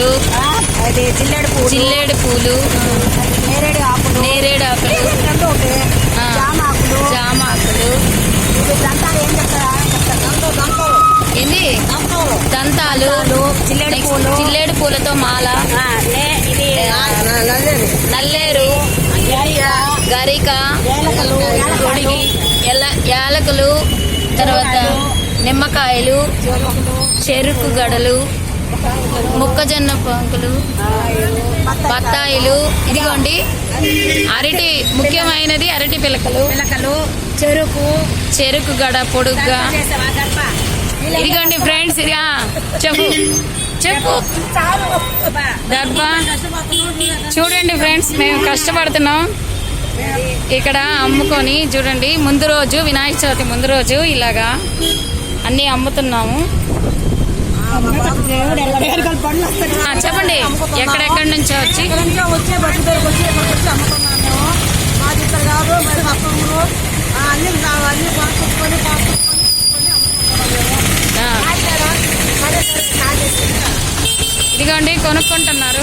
పూలు జిల్లేడు పూలు. నేరేడు ఆకులు. నేరేడు ఆకులు రెండు ఒకటి. ఆ. జామ ఆకులు. జామ ఆకులు. ఇది దంతాలు ఏం చెప్తారా? చెప్తారు దంతలు దంతలు. ఏంది? దంతలు. జిల్లేడు పూలతో మాల. ఆ, నే- ఇది నల్లేరు. గరిక గొడిగి యాలకులు తర్వాత నిమ్మకాయలు చెరుకు గడలు మొక్కజొన్న పంకులు బత్తాయిలు ఇదిగోండి. అరటి ముఖ్యమైనది అరటి పిలకలు. పిలకలు. చెరుకు చెరుకు గడ పొడుగ్గా. ఇదిగోండి ఫ్రెండ్స్ ఇది ఆ, చెప్పు. చెప్పు. దర్భా చూడండి ఫ్రెండ్స్ మేము కష్టపడుతున్నాం. ఇక్కడ అమ్ముకొని చూడండి ముందు రోజు వినాయక చవితి ముందు రోజు ఇలాగా అన్నీ అమ్ముతున్నాము. చెప్పండి. ఎక్కడెక్కడి నుంచో వచ్చి. వచ్చే బస్సు దగ్గరకు వచ్చి ఇక్కడికి వచ్చి అమ్ముకున్నాం మేము మాది ఇక్కడ కాదు మరి అప్పములు అన్ని అన్ని ఇదిగోండి కొనుక్కుంటున్నారు.